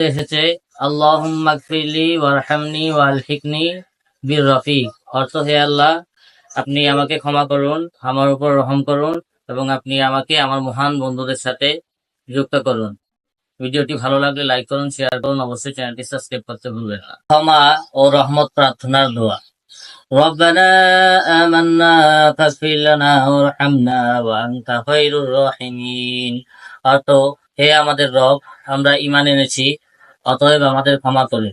এসেছে আল্লাহুম্মাগফিরলি ওয়ারহামনি ওয়ালহিকনি বির রফিক অর্থ হে আল্লাহ আপনি আমাকে ক্ষমা করুন আমার উপর রহম করুন এবং আপনি আমাকে আমার মহান বন্ধুদের সাথে যুক্ত করুন ভিডিওটি ভালো লাগলে লাইক করুন শেয়ার করুন অবশ্যই চ্যানেলটি সাবস্ক্রাইব করতে ভুলবেন না ক্ষমা ও রহমত প্রার্থনার দোয়া ربنا آمنا فاغفر لنا وارحمنا وأنت خير الراحمين অর্থ হে আমাদের রব আমরা ঈমান এনেছি অতএব আমাদের ক্ষমা করুন।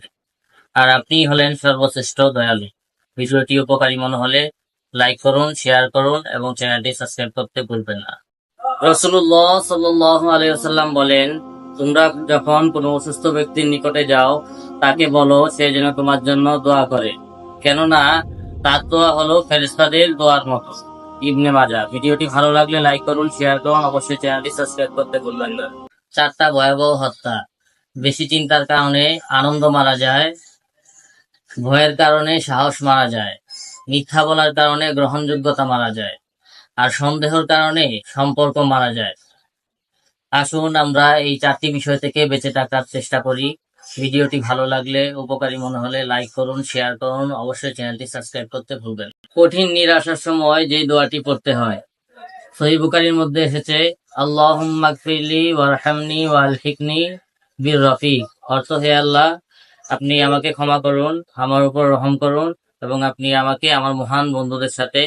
আর আপনি হলেন সর্বশ্রেষ্ঠ দয়ালু। ভিডিওটি উপকারী মনে হলে লাইক করুন, শেয়ার করুন এবং চ্যানেলটি সাবস্ক্রাইব করতে ভুলবেন না। রসুল্লাহ সাল্লাহ আলাইসাল্লাম বলেন, তোমরা যখন কোনো অসুস্থ ব্যক্তির নিকটে যাও, তাকে বলো সে যেন তোমার জন্য দোয়া করে। কেননা তার দোয়া হলো ফেরেস্তাদের দোয়ার মতো। ইবনে মাজা ভিডিওটি ভালো লাগলে লাইক করুন, শেয়ার করুন, অবশ্যই চ্যানেলটি সাবস্ক্রাইব করতে ভুলবেন না। চারটা ভয়াবহ হত্যা। বেশি চিন্তার কারণে আনন্দ মারা যায়, ভয়ের কারণে সাহস মারা যায়, মিথ্যা বলার কারণে গ্রহণযোগ্যতা মারা যায়, আর সন্দেহের কারণে সম্পর্ক মারা যায়। আসুন আমরা এই চারটি বিষয় থেকে বেঁচে থাকার চেষ্টা করি। ভিডিওটি ভালো লাগলে, উপকারী মনে হলে লাইক করুন, শেয়ার করুন, অবশ্যই চ্যানেলটি সাবস্ক্রাইব করতে ভুলবেন কঠিন, নিরাশার সময় যেই দোয়াটি পড়তে হয়, সহি বুকারির মধ্যে এসেছে আল্লাহুম্মাগফিরলি ওয়ারহামনি ওয়ালহিকনি বির রফিক অর্থ হে আল্লাহ আপনি আমাকে ক্ষমা করুন আমার উপর রহম করুন এবং আপনি আমাকে আমার মহান বন্ধুদের সাথে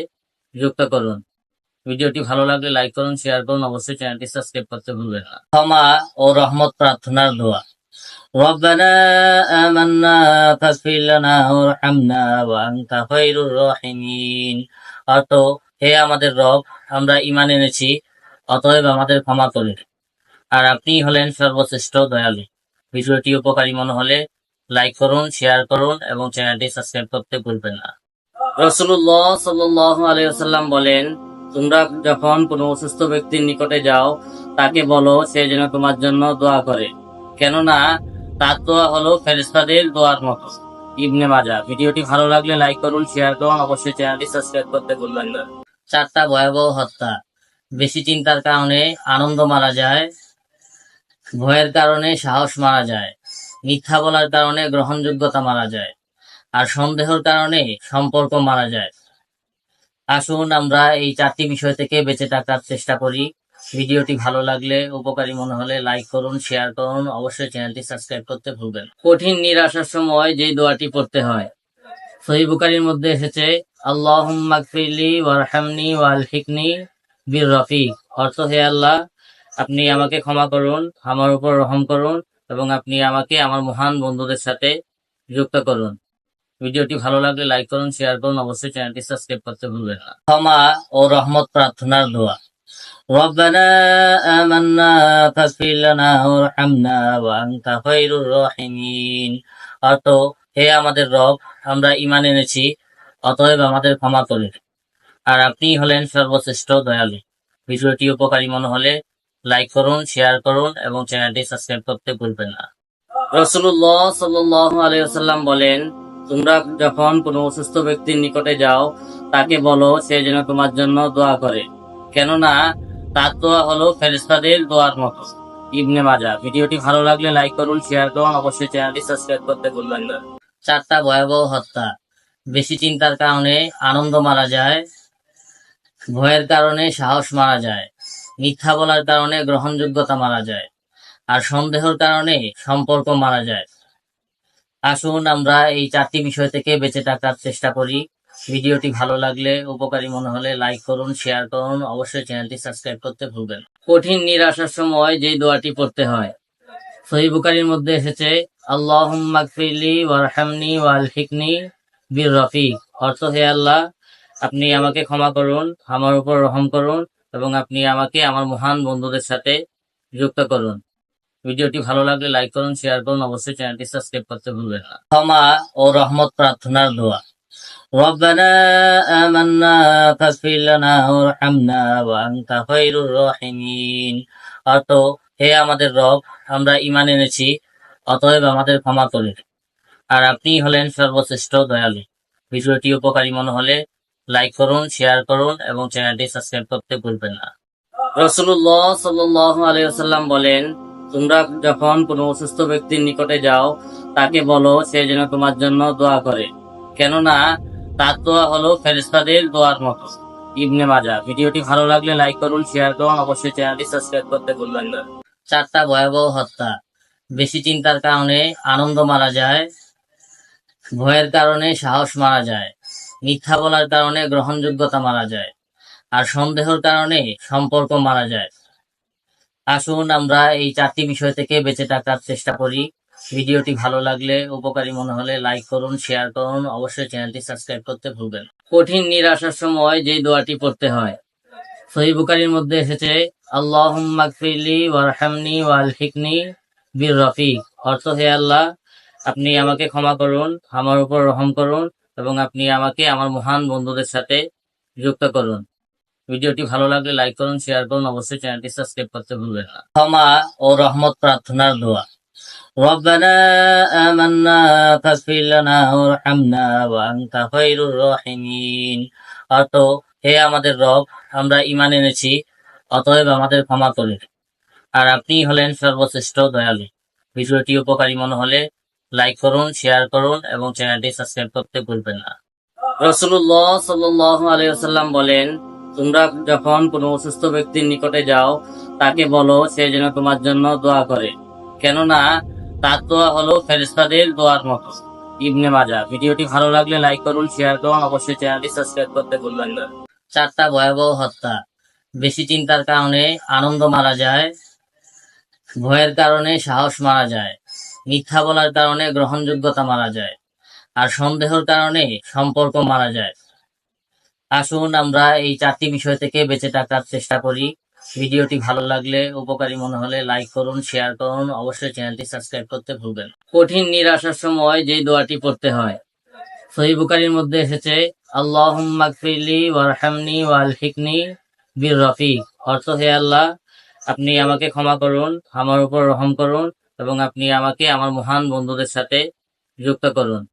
যুক্ত করুন ভিডিওটি ভালো লাগলে লাইক করুন শেয়ার করুন অবশ্যই চ্যানেলটি সাবস্ক্রাইব করতে ভুলবেন না ক্ষমা ও রহমত প্রার্থনার দোয়া ربنا آمنا فاغفر لنا وارحمنا وأنت خير الراحمين অর্থ হে আমাদের রব আমরা ঈমান এনেছি অতএব আমাদের ক্ষমা করুন আর আপনি হলেন সর্বশ্রেষ্ঠ দয়ালু। ভিডিওটি উপকারী মনে হলে লাইক করুন, শেয়ার করুন এবং চ্যানেলটি সাবস্ক্রাইব করতে ভুলবেন না। রসুল্লাহ সাল্লাহ আলাইসাল্লাম বলেন, তোমরা যখন কোনো অসুস্থ ব্যক্তির নিকটে যাও, তাকে বলো সে যেন তোমার জন্য দোয়া করে। কেননা তার দোয়া হলো ফেরেস্তাদের দোয়ার মতো। ইবনে মাজা, ভিডিওটি ভালো লাগলে লাইক করুন, শেয়ার করুন, অবশ্যই চ্যানেলটি সাবস্ক্রাইব করতে ভুলবেন না। চারটা ভয়াবহ হত্যা। বেশি চিন্তার কারণে আনন্দ মারা যায় ভয়ের কারণে সাহস মারা যায়, মিথ্যা বলার কারণে গ্রহণযোগ্যতা মারা যায়, আর সন্দেহের কারণে সম্পর্ক মারা যায়। আসুন আমরা এই চারটি বিষয় থেকে বেঁচে থাকার চেষ্টা করি। ভিডিওটি ভালো লাগলে, উপকারী মনে হলে লাইক করুন, শেয়ার করুন, অবশ্যই চ্যানেলটি সাবস্ক্রাইব করতে ভুলবেন কঠিন নিরাশার সময় যেই দোয়াটি পড়তে হয়। সহি বুকারির মধ্যে এসেছে আল্লাহুম্মাগফিরলি ওয়ারহামনি ওয়ালহিকনি বির রফিক। অর্থ হে আল্লাহ আপনি আমাকে ক্ষমা করুন আমার উপর রহম করুন এবং আপনি আমাকে আমার মহান বন্ধুদের সাথে যুক্ত করুন ভিডিওটি ভালো লাগলে লাইক করুন শেয়ার করুন অবশ্যই চ্যানেলটি সাবস্ক্রাইব করতে ভুলবেন না ক্ষমা ও রহমত প্রার্থনার দোয়া ربنا آمنا فاغفر لنا وارحمنا وأنت خير الراحمين অর্থ হে আমাদের রব আমরা ঈমান এনেছি অতএব আমাদের ক্ষমা করুন আর আপনি হলেন সর্বশ্রেষ্ঠ দয়ালু ভিডিওটি উপকারী মনে হলে লাইক করুন শেয়ার করুন এবং চ্যানেলটি সাবস্ক্রাইব করতে ভুলবেন না। রসুল্লাহ সাল্লাহ আলাইসাল্লাম বলেন, তোমরা যখন কোনো অসুস্থ ব্যক্তির নিকটে যাও, তাকে বলো সে যেন তোমার জন্য দোয়া করে। কেননা তার দোয়া হলো ফেরেস্তাদের দোয়ার মতো। ইবনে মাজা ভিডিওটি ভালো লাগলে লাইক করুন শেয়ার করুন, অবশ্যই চ্যানেলটি সাবস্ক্রাইব করতে ভুলবেন না। চারটা ভয়াবহ হত্যা। বেশি চিন্তার কারণে আনন্দ মারা যায়, ভয়ের কারণে সাহস মারা যায়। মিথ্যা বলার কারণে গ্রহণযোগ্যতা মারা যায় আর সন্দেহের কারণে সম্পর্ক মারা যায়। আসুন আমরা এই চারটি বিষয় থেকে বেঁচে থাকার চেষ্টা করি। ভিডিওটি ভালো লাগলে, উপকারী মনে হলে লাইক করুন, শেয়ার করুন। অবশ্যই চ্যানেলটি সাবস্ক্রাইব করতে ভুলবেন কঠিন, নিরাশার সময় যেই দোয়াটি পড়তে হয়। সহি বুকারির মধ্যে এসেছে ওয়ালহিকনি বির রফিক। অর্থ হে আল্লাহ, আপনি আমাকে ক্ষমা করুন, আমার উপর রহম করুন। এবং আপনি আমাকে আমার মহান বন্ধুদের সাথে যুক্ত করুন ভিডিওটি ভালো লাগলে লাইক করুন শেয়ার করুন অবশ্যই চ্যানেলটি সাবস্ক্রাইব করতে ভুলবেন না ক্ষমা ও রহমত প্রার্থনার দোয়া ربنا آمنا فاغفر لنا وارحمنا وأنت خير الراحمين অর্থ হে আমাদের রব আমরা ঈমান এনেছি অতএব আমাদের ক্ষমা করুন আর আপনি হলেন সর্বশ্রেষ্ঠ দয়ালু ভিডিওটি উপকারী মনে হলে লাইক করুন শেয়ার করুন এবং চ্যানেলটি সাবস্ক্রাইব করতে ভুলবেন না। রসুল্লাহ সাল্লাহ আলাইসাল্লাম বলেন, তোমরা যখন কোনো অসুস্থ ব্যক্তির নিকটে যাও, তাকে বলো সে যেন তোমার জন্য দোয়া করে। কেননা তার দোয়া হলো ফেরেস্তাদের দোয়ার মতো। ইবনে মাজা ভিডিওটি ভালো লাগলে লাইক করুন শেয়ার করুন, অবশ্যই চ্যানেলটি সাবস্ক্রাইব করতে ভুলবেন না। চারটা ভয়াবহ হত্যা। বেশি চিন্তার কারণে আনন্দ মারা যায়, ভয়ের কারণে সাহস মারা যায়। মিথ্যা বলার কারণে গ্রহণযোগ্যতা মারা যায় আর সন্দেহের কারণে সম্পর্ক মারা যায়। আসুন আমরা এই চারটি বিষয় থেকে বেঁচে থাকার চেষ্টা করি। ভিডিওটি ভালো লাগলে, উপকারী মনে হলে লাইক করুন, শেয়ার করুন। অবশ্যই চ্যানেলটি সাবস্ক্রাইব করতে ভুলবেন কঠিন, নিরাশার সময় যে দোয়াটি পড়তে হয়। সহি বুকারির মধ্যে এসেছে আল্লাহ মাগফিরলি ওয়ারহামনি ওয়ালহিকনি বীর রফিক। অর্থ হে আল্লাহ, আপনি আমাকে ক্ষমা করুন, আমার উপর রহম করুন। এবং আপনি আমাকে আমার মহান বন্ধুদের সাথে যুক্ত করুন ভিডিওটি ভালো লাগলে লাইক করুন শেয়ার করুন অবশ্যই চ্যানেলটি সাবস্ক্রাইব করতে ভুলবেন না ক্ষমা ও রহমত প্রার্থনার দোয়া ربنا آمنا فاغفر لنا وارحمنا وأنت خير الراحمين অর্থ হে আমাদের রব আমরা ইমান এনেছি অতএব আমাদের ক্ষমা করুন আর আপনি হলেন সর্বশ্রেষ্ঠ দয়ালু ভিডিওটি উপকারী মনে হলে লাইক করুন শেয়ার করুন এবং চ্যানেলটি সাবস্ক্রাইব করতে ভুলবেন না। রসুল্লাহ সাল্লাহ আলাইসাল্লাম বলেন, তোমরা যখন কোনো অসুস্থ ব্যক্তির নিকটে যাও, তাকে বলো সে যেন তোমার জন্য দোয়া করে। কেননা তার দোয়া হলো ফেরেস্তাদের দোয়ার মতো। ইবনে মাজা ভিডিওটি ভালো লাগলে লাইক করুন শেয়ার করুন, অবশ্যই চ্যানেলটি সাবস্ক্রাইব করতে ভুলবেন না। চারটা ভয়াবহ হত্যা। বেশি চিন্তার কারণে আনন্দ মারা যায়, ভয়ের কারণে সাহস মারা যায়। মিথ্যা বলার কারণে গ্রহণযোগ্যতা মারা যায় আর সন্দেহের কারণে সম্পর্ক মারা যায়। আসুন আমরা এই চারটি বিষয় থেকে বেঁচে থাকার চেষ্টা করি। ভিডিওটি ভালো লাগলে, উপকারী মনে হলে লাইক করুন, শেয়ার করুন। অবশ্যই চ্যানেলটি সাবস্ক্রাইব করতে ভুলবেন কঠিন, নিরাশার সময় যে দোয়াটি পড়তে হয়। সহি বুকারির মধ্যে এসেছে আল্লাহ মাগফিরলি ওয়ারহামনি ওয়ালহিকনি বীর রফিক। অর্থ হে আল্লাহ, আপনি আমাকে ক্ষমা করুন, আমার উপর রহম করুন। এবং আপনি আমাকে আমার মহান বন্ধুদের সাথে যুক্ত করুন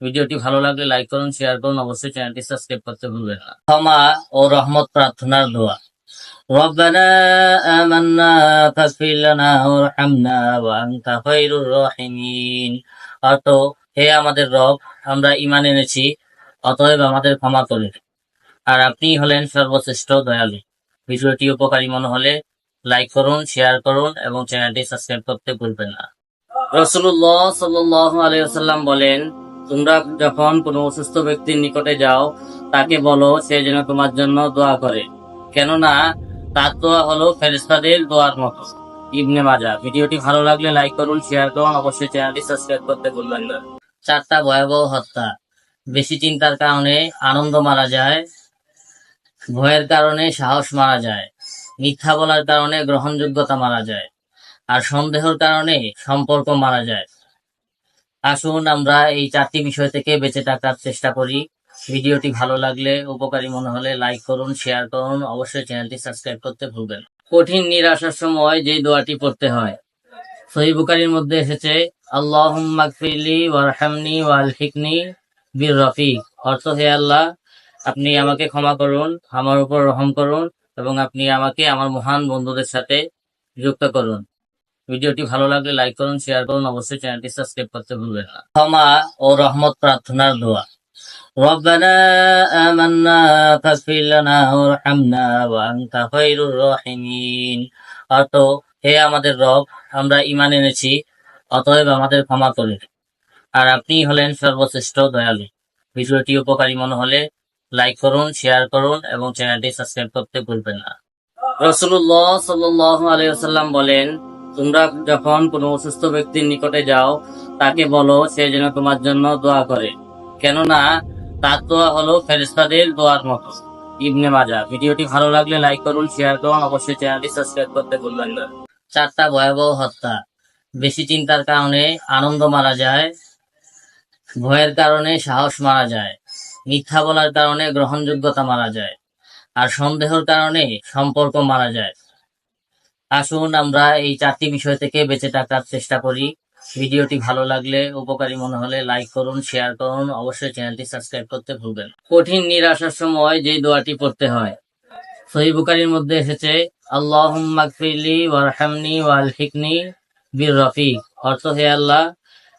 ভিডিওটি ভালো লাগলে লাইক করুন শেয়ার করুন অবশ্যই চ্যানেলটি সাবস্ক্রাইব করতে ভুলবেন না ক্ষমা ও রহমত প্রার্থনার দোয়া ربنا آمنا فاغفر لنا وارحمنا وأنت خير الراحمين অর্থ হে আমাদের রব আমরা ইমান এনেছি অতএব আমাদের ক্ষমা করুন আর আপনি হলেন সর্বশ্রেষ্ঠ দয়ালু ভিডিওটি উপকারী মনে হলে লাইক করুন শেয়ার করুন এবং চ্যানেলটি সাবস্ক্রাইব করতে ভুলবেন না। রসুল্লাহ সাল্লাহ আলাইসাল্লাম বলেন, তোমরা যখন কোনো অসুস্থ ব্যক্তির নিকটে যাও, তাকে বলো সে যেন তোমার জন্য দোয়া করে। কেননা তার দোয়া হলো ফেরেস্তাদের দোয়ার মতো। ইবনে মাজা ভিডিওটি ভালো লাগলে লাইক করুন শেয়ার করুন, অবশ্যই চ্যানেলটি সাবস্ক্রাইব করতে ভুলবেন না। চারটা ভয়াবহ হত্যা। বেশি চিন্তার কারণে আনন্দ মারা যায়, ভয়ের কারণে সাহস মারা যায়। মিথ্যা বলার কারণে গ্রহণযোগ্যতা মারা যায় আর সন্দেহের কারণে সম্পর্ক মারা যায়। আসুন আমরা এই চারটি বিষয় থেকে বেঁচে থাকার চেষ্টা করি। ভিডিওটি ভালো লাগলে, উপকারী মনে হলে লাইক করুন, শেয়ার করুন। অবশ্যই চ্যানেলটি সাবস্ক্রাইব করতে ভুলবেন কঠিন নিরাশার সময় যে দোয়াটি পড়তে হয়। সহি বুকারির মধ্যে এসেছে আল্লাহ মাগফিরলি ওয়ারহামনি ওয়ালহিকনি বীর রফিক। অর্থ হে আল্লাহ, আপনি আমাকে ক্ষমা করুন, আমার উপর রহম করুন। এবং আপনি আমাকে আমার মহান বন্ধুদের সাথে যুক্ত করুন ভিডিওটি ভালো লাগলে লাইক করুন শেয়ার করুন অবশ্যই চ্যানেলটি সাবস্ক্রাইব করতে ভুলবেন না ক্ষমা ও রহমত প্রার্থনার দোয়া ربنا آمنا فاغفر لنا وارحمنا وأنت خير الراحمين অর্থ হে আমাদের রব আমরা ইমান এনেছি অতএব আমাদের ক্ষমা করুন আর আপনি হলেন সর্বশ্রেষ্ঠ দয়ালু ভিডিওটি উপকারী মনে হলে লাইক করুন শেয়ার করুন এবং চ্যানেলটি সাবস্ক্রাইব করতে ভুলবেন না। রসুল্লাহ সাল্লাহ আলাইসাল্লাম বলেন, তোমরা যখন কোনো অসুস্থ ব্যক্তির নিকটে যাও, তাকে বলো সে যেন তোমার জন্য দোয়া করে। কেননা তার দোয়া হলো ফেরেস্তাদের দোয়ার মতো। ইবনে মাজা ভিডিওটি ভালো লাগলে লাইক করুন শেয়ার করুন, অবশ্যই চ্যানেলটি সাবস্ক্রাইব করতে ভুলবেন না। চারটা ভয়াবহ হত্যা। বেশি চিন্তার কারণে আনন্দ মারা যায়, ভয়ের কারণে সাহস মারা যায়। মিথ্যা বলার কারণে গ্রহণযোগ্যতা মারা যায় আর সন্দেহের কারণে সম্পর্ক মারা যায়। আসুন আমরা এই চারটি বিষয় থেকে বেঁচে থাকার চেষ্টা করি। ভিডিওটি ভালো লাগলে, উপকারী মনে হলে লাইক করুন, শেয়ার করুন। অবশ্যই চ্যানেলটি সাবস্ক্রাইব করতে ভুলবেন কঠিন নিরাশার সময় যে দোয়াটি পড়তে হয়। সহি বুকারির মধ্যে এসেছে, আল্লাহুম্মা গফিরলি ওয়ারহামনি ওয়ালহিকনি বির রফিক। অর্থ হে আল্লাহ,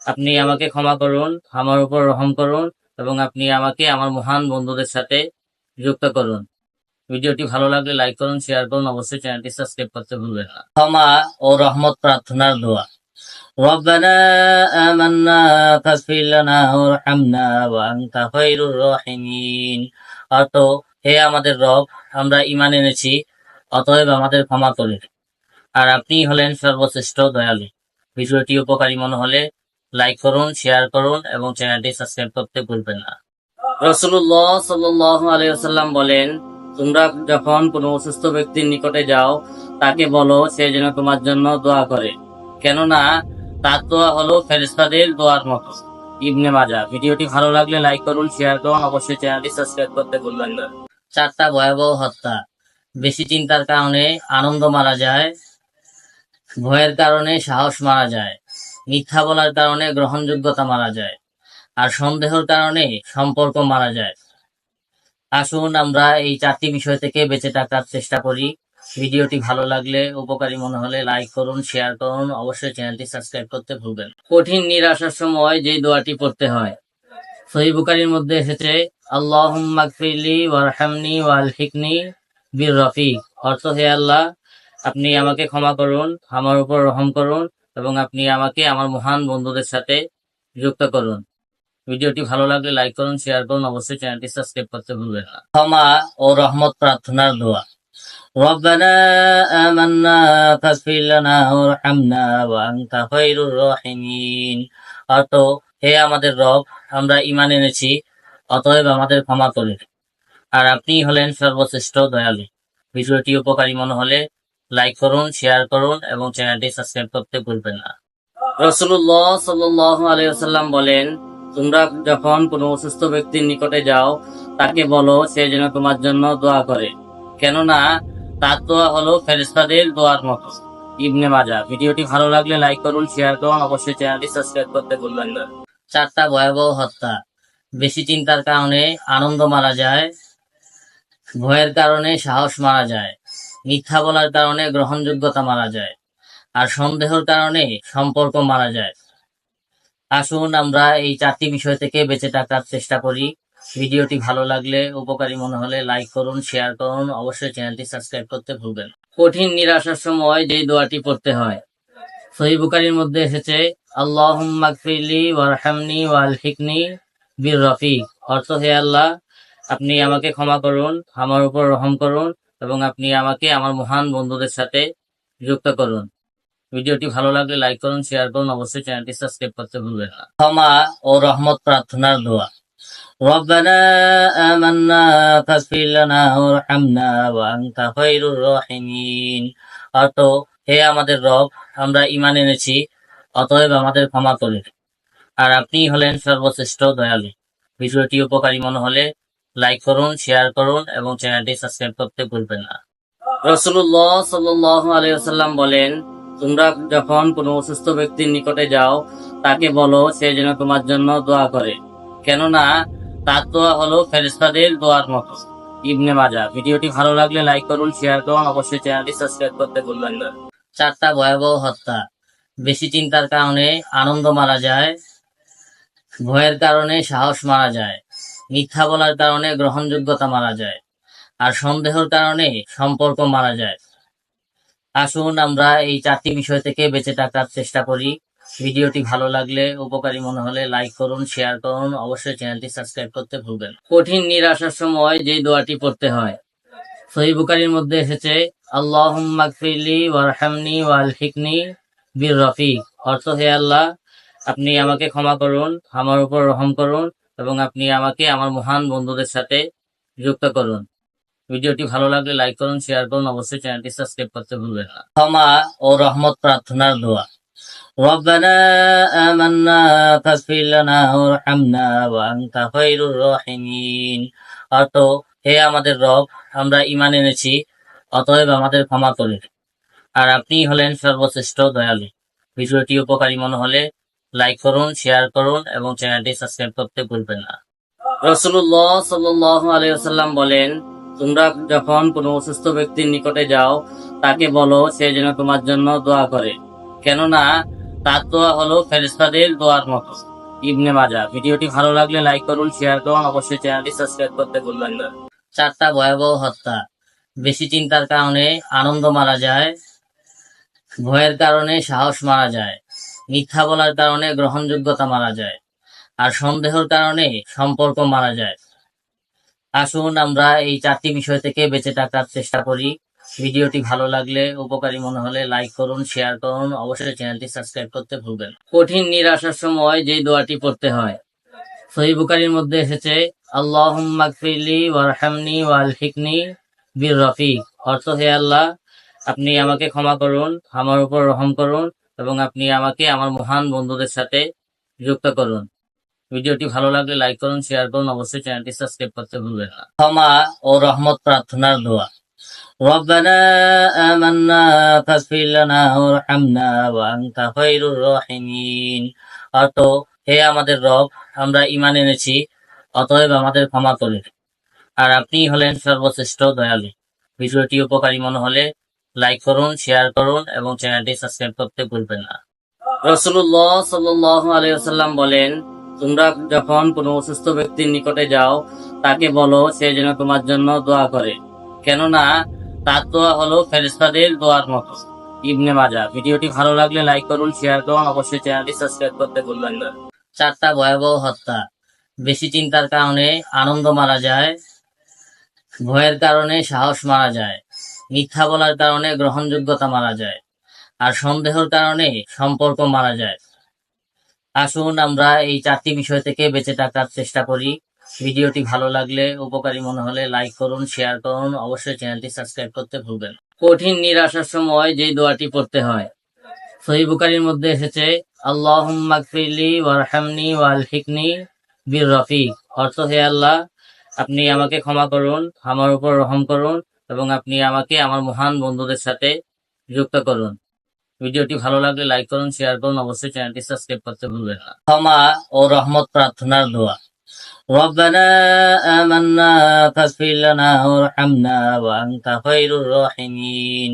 আপনি আমাকে ক্ষমা করুন, আমার উপর রহম করুন। এবং আপনি আমাকে আমার মহান বন্ধুদের সাথে যুক্ত করুন ভিডিওটি ভালো লাগলে লাইক করুন শেয়ার করুন অবশ্যই চ্যানেলটি সাবস্ক্রাইব করতে ভুলবেন না ক্ষমা ও রহমত প্রার্থনার দোয়া ربنا آمنا فاغفر لنا وارحمنا وأنت خير الراحمين অর্থ হে আমাদের রব আমরা ঈমান এনেছি অতএব আমাদের ক্ষমা করুন আর আপনি হলেন সর্বশ্রেষ্ঠ দয়ালু ভিডিওটি উপকারী মনে হলে লাইক করুন শেয়ার করুন এবং চ্যানেলটি সাবস্ক্রাইব করতে ভুলবেন না। রসুল্লাহ ওয়াসাল্লাম বলেন, তোমরা যখন কোনো অসুস্থ ব্যক্তির নিকটে যাও, তাকে বলো সে যেন তোমার জন্য দোয়া করে। কেননা তার দোয়া হলো ফেরেশতাদের দোয়ার মতো। ইবনে মাজা ভিডিওটি ভালো লাগলে লাইক করুন শেয়ার করুন, অবশ্যই চ্যানেলটি সাবস্ক্রাইব করতে ভুলবেন না। চারটা ভয়াবহ হত্যা। বেশি চিন্তার কারণে আনন্দ মারা যায়, ভয়ের কারণে সাহস মারা যায়। মিথ্যা বলার কারণে গ্রহণযোগ্যতা মারা যায় আর সন্দেহের কারণে সম্পর্ক মারা যায়। আসুন আমরা এই চারটি বিষয় থেকে বেঁচে থাকার চেষ্টা করি। ভিডিওটি ভালো লাগলে, উপকারী মনে হলে লাইক করুন, শেয়ার করুন। অবশ্যই চ্যানেলটি সাবস্ক্রাইব করতে ভুলবেন কঠিন, নিরাশার সময় যে দোয়াটি পড়তে হয়, সহি বুকারির মধ্যে এসেছে ওয়ারহামনি ওয়ালহিকনি বির রফিক। অর্থ হে আল্লাহ, আপনি আমাকে ক্ষমা করুন, আমার উপর রহম করুন এবং আপনি আমাকে আমার মহান বন্ধুদের সাথে যুক্ত করুন ভিডিওটি ভালো লাগলে লাইক করুন শেয়ার করুন অবশ্যই চ্যানেলটি সাবস্ক্রাইব করতে ভুলবেন না ক্ষমা ও রহমত প্রার্থনার দোয়া ربنا آمنا فاغفر لنا وارحمنا وأنت خير الراحمين অর্থ হে আমাদের রব আমরা ঈমান এনেছি অতএব আমাদের ক্ষমা করুন আর আপনি হলেন সর্বশ্রেষ্ঠ দয়ালু ভিডিওটি উপকারী মনে হলে লাইক করুন শেয়ার করুন এবং চ্যানেলটি সাবস্ক্রাইব করতে ভুলবেন না। রসুল্লাহ সাল্লাল্লাহু আলাইহি ওয়াসাল্লাম বলেন, তোমরা যখন কোনো অসুস্থ ব্যক্তির নিকটে যাও, তাকে বলো সে যেন তোমার জন্য দোয়া করে। কেননা তার দোয়া হলো ফেরেশতাদের দোয়ার মতো। ইবনে মাজা ভিডিওটি ভালো লাগলে লাইক করুন শেয়ার করুন, অবশ্যই চ্যানেলটি সাবস্ক্রাইব করতে ভুলবেন না। চারটা ভয়াবহ হত্যা। বেশি চিন্তার কারণে আনন্দ মারা যায়, ভয়ের কারণে সাহস মারা যায়। মিথ্যা বলার কারণে গ্রহণযোগ্যতা মারা যায় আর সন্দেহের কারণে সম্পর্ক মারা যায়। আসুন আমরা এই চারটি বিষয় থেকে বেঁচে থাকার চেষ্টা করি। ভিডিওটি ভালো লাগলে, উপকারী মনে হলে লাইক করুন, শেয়ার করুন, অবশ্যই চ্যানেলটি সাবস্ক্রাইব করতে ভুলবেন কঠিন, নিরাশার সময় যে দোয়াটি পড়তে হয়। সহি বুকারির মধ্যে এসেছে আল্লাহ মাকফিলি ওয়ারহামনি ওয়ালহিকনি বীর রফিক। অর্থ হে আল্লাহ, আপনি আমাকে ক্ষমা করুন, আমার উপর রহম করুন এবং আপনি আমাকে আমার মহান বন্ধুদের সাথে যুক্ত করুন ভিডিওটি ভালো লাগলে লাইক করুন শেয়ার করুন অবশ্যই চ্যানেলটি সাবস্ক্রাইব করতে ভুলবেন না ক্ষমা ও রহমত প্রার্থনার দোয়া ربنا آمنا فاغفر لنا وارحمنا وأنت خير الراحمين অর্থ হে আমাদের রব আমরা ঈমান এনেছি অতএব আমাদের ক্ষমা করুন আর আপনি হলেন সর্বশ্রেষ্ঠ দয়ালু ভিডিওটি উপকারী মনে হলে লাইক করুন শেয়ার করুন এবং চ্যানেলটি সাবস্ক্রাইব করতে ভুলবেন না। রসুল্লাহ সাল্লাল্লাহু আলাইহি ওয়াসাল্লাম বলেন, তোমরা যখন কোনো অসুস্থ ব্যক্তির নিকটে যাও, তাকে বলো সে যেন তোমার জন্য দোয়া করে। কেননা তার দোয়া হলো ফেরেশতাদের দোয়ার মতো। ইবনে মাজা ভিডিওটি ভালো লাগলে লাইক করুন শেয়ার করুন, অবশ্যই চ্যানেলটি সাবস্ক্রাইব করতে ভুলবেন না। চারটা ভয়াবহ হত্যা। বেশি চিন্তার কারণে আনন্দ মারা যায়, ভয়ের কারণে সাহস মারা যায়। মিথ্যা বলার কারণে গ্রহণযোগ্যতা মারা যায় আর সন্দেহের কারণে সম্পর্ক মারা যায়। আসুন আমরা এই চারটি বিষয় থেকে বেঁচে থাকার চেষ্টা করি। ভিডিওটি ভালো লাগলে, উপকারী মনে হলে লাইক করুন, শেয়ার করুন। অবশ্যই চ্যানেলটি সাবস্ক্রাইব করতে ভুলবেন কঠিন, নিরাশার সময় যে দোয়াটি পড়তে হয়। সহি বুকারির মধ্যে এসেছে, আল্লাহুম্মা গফিরলি ওয়ারহামনি ওয়ালহিকনি বির রফিক। অর্থ হে আল্লাহ, আপনি আমাকে ক্ষমা করুন, আমার উপর রহম করুন। এবং আপনি আমাকে আমার মহান বন্ধুদের সাথে যুক্ত করুন ভিডিওটি ভালো লাগলে লাইক করুন শেয়ার করুন অবশ্যই চ্যানেলটি সাবস্ক্রাইব করতে ভুলবেন না ক্ষমা ও রহমত প্রার্থনার দোয়া ربنا آمنا فاغفر لنا وارحمنا وأنت خير الراحمين অর্থ হে আমাদের রব আমরা ঈমান এনেছি অতএব আমাদের ক্ষমা করুন আর আপনি হলেন সর্বশ্রেষ্ঠ দয়ালু ভিডিওটি উপকারী মনে হলে লাইক করুন শেয়ার করুন এবং চ্যানেলটি সাবস্ক্রাইব করতে ভুলবেন না। রসুল্লাহ ওয়াসাল্লাম বলেন, তোমরা যখন কোনো অসুস্থ ব্যক্তির নিকটে যাও, তাকে বলো সে যেন তোমার জন্য দোয়া করে। কেননা তার দোয়া হলো ফেরেস্তাদের দোয়ার মতো। ইবনে মাজা ভিডিওটি ভালো লাগলে লাইক করুন শেয়ার করুন, অবশ্যই চ্যানেলটি সাবস্ক্রাইব করতে ভুলবেন না। চারটা ভয়াবহ হত্যা। বেশি চিন্তার কারণে আনন্দ মারা যায়, ভয়ের কারণে সাহস মারা যায়। মিথ্যা বলার কারণে গ্রহণযোগ্যতা মারা যায় আর সন্দেহের কারণে সম্পর্ক মারা যায়। আসুন আমরা এই চারটি বিষয় থেকে বেঁচে থাকার চেষ্টা করি। ভিডিওটি ভালো লাগলে, উপকারী মনে হলে লাইক করুন, শেয়ার করুন। অবশ্যই চ্যানেলটি সাবস্ক্রাইব করতে ভুলবেন কঠিন, নিরাশার সময় যে দোয়াটি পড়তে হয়। সহি বুকারির মধ্যে এসেছে আল্লাহ মাগফিরলি ওয়ারহামনি ওয়ালহিকনি বীর রফিক। অর্থ হে আল্লাহ, আপনি আমাকে ক্ষমা করুন, আমার উপর রহম করুন। এবং আপনি আমাকে আমার মহান বন্ধুদের সাথে যুক্ত করুন ভিডিওটি ভালো লাগলে লাইক করুন শেয়ার করুন অবশ্যই চ্যানেলটি সাবস্ক্রাইব করতে ভুলবেন না ক্ষমা ও রহমত প্রার্থনার দোয়া ربنا آمنا فاغفر لنا وارحمنا وأنت خير الراحمين অর্থ হে আমাদের রব আমরা ইমান এনেছি অতএব আমাদের ক্ষমা করুন আর আপনি হলেন সর্বশ্রেষ্ঠ দয়ালু ভিডিওটি উপকারী মনে হলে লাইক করুন শেয়ার করুন এবং চ্যানেলটি সাবস্ক্রাইব করতে ভুলবেন না। রসুল্লাহ সাল্লাহ আলাইসাল্লাম বলেন, তোমরা যখন কোনো অসুস্থ ব্যক্তির নিকটে যাও, তাকে বলো সে যেন তোমার জন্য দোয়া করে। কেননা তার দোয়া হলো ফেরেস্তাদের দোয়ার মতো। ইবনে মাজা ভিডিওটি ভালো লাগলে লাইক করুন শেয়ার করুন, অবশ্যই চ্যানেলটি সাবস্ক্রাইব করতে ভুলবেন না। চারটা ভয়াবহ হত্যা। বেশি চিন্তার কারণে আনন্দ মারা যায়, ভয়ের কারণে সাহস মারা যায়। মিথ্যা বলার কারণে গ্রহণযোগ্যতা মারা যায় আর সন্দেহের কারণে সম্পর্ক মারা যায়। আসুন আমরা এই চারটি বিষয় থেকে বেঁচে থাকার চেষ্টা করি। ভিডিওটি ভালো লাগলে, উপকারী মনে হলে লাইক করুন, শেয়ার করুন। অবশ্যই চ্যানেলটি সাবস্ক্রাইব করতে ভুলবেন কঠিন নিরাশার সময় যে দোয়াটি পড়তে হয়। সহি বুকারির মধ্যে এসেছে আল্লাহ মাকফিলি ওয়ারহামনি ওয়ালহিকনি বীর রফিক। অর্থ হে আল্লাহ, আপনি আমাকে ক্ষমা করুন, আমার উপর রহম করুন। এবং আপনি আমাকে আমার মহান বন্ধুদের সাথে যুক্ত করুন ভিডিওটি ভালো লাগলে লাইক করুন শেয়ার করুন অবশ্যই চ্যানেলটি সাবস্ক্রাইব করতে ভুলবেন না ক্ষমা ও রহমত প্রার্থনার দোয়া ربنا آمنا فاغفر لنا وارحمنا وأنت خير الراحمين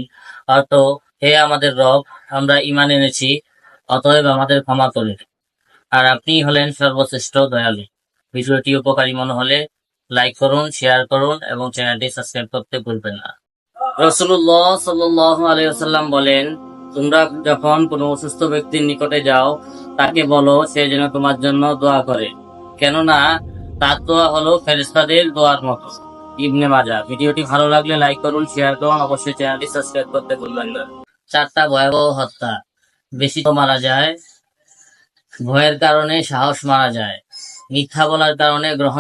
অর্থ হে আমাদের রব আমরা ইমান এনেছি অতএব আমাদের ক্ষমা করুন আর আপনি হলেন সর্বশ্রেষ্ঠ দয়ালু ভিডিওটি উপকারী মনে হলে লাইক করুন শেয়ার করুন এবং চ্যানেলটি সাবস্ক্রাইব করতে ভুলবেন না। রসুল্লাহ সাল্লাহ আলাইসাল্লাম বলেন, তোমরা যখন কোনো অসুস্থ ব্যক্তির নিকটে যাও, তাকে বলো সে যেন তোমার জন্য দোয়া করে। কেননা তার দোয়া হলো ফেরেস্তাদের দোয়ার মতো। ইবনে মাজা ভিডিওটি ভালো লাগলে লাইক করুন শেয়ার করুন, অবশ্যই চ্যানেলটি সাবস্ক্রাইব করতে ভুলবেন না। চারটা ভয়াবহ হত্যা। বেশি তো মারা যায়, ভয়ের কারণে সাহস মারা যায়, মিথ্যা বলার কারণে গ্রহণ